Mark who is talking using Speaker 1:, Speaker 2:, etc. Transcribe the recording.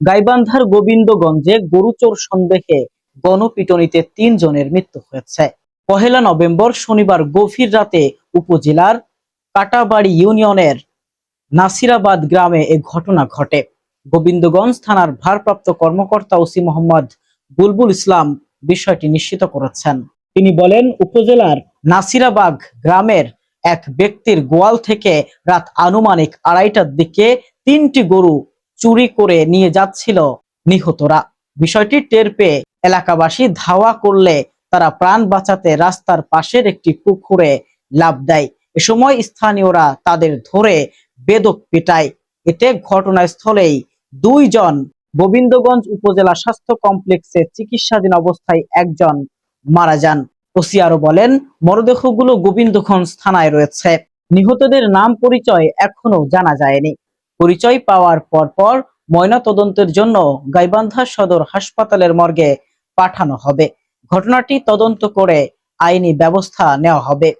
Speaker 1: গাইবান্ধার গোবিন্দগঞ্জে গরুচোর সন্দেহে গণপিটুনিতে তিনজনের মৃত্যু হয়েছে। পহেলা নভেম্বর শনিবার গভীর রাতে উপজেলার কাটাবাড়ি ইউনিয়নের নাসিরাবাদ গ্রামে এ ঘটনা ঘটে। গোবিন্দগঞ্জ থানার ভারপ্রাপ্ত কর্মকর্তা ওসি মোহাম্মদ বুলবুল ইসলাম বিষয়টি নিশ্চিত করেছেন। তিনি বলেন, উপজেলার নাসিরাবাগ গ্রামের এক ব্যক্তির গোয়াল থেকে রাত আনুমানিক আড়াইটার দিকে তিনটি গরু চুরি করে নিয়ে যাচ্ছিল নিহতরা। বিষয়টি টের পেয়ে এলাকাবাসী ধাওয়া করলে তারা প্রাণ বাঁচাতে রাস্তার পাশের একটি পুকুরে লাফ দেয়। এ সময় স্থানীয়রা তাদের ধরে বেদক পিটায়। এতে ঘটনাস্থলেই দুইজন গোবিন্দগঞ্জ উপজেলা স্বাস্থ্য কমপ্লেক্সে চিকিৎসাধীন অবস্থায় একজন মারা যান। ওসি আরও বলেন, মরদেহগুলো গোবিন্দগঞ্জ থানায় রয়েছে। নিহতদের নাম পরিচয় এখনও জানা যায়নি। পরিচয় পাওয়ার পরপর ময়নাতদন্তের জন্য গাইবান্ধা সদর হাসপাতালের মর্গে পাঠানো হবে। ঘটনাটি তদন্ত করে আইনি ব্যবস্থা নেওয়া হবে।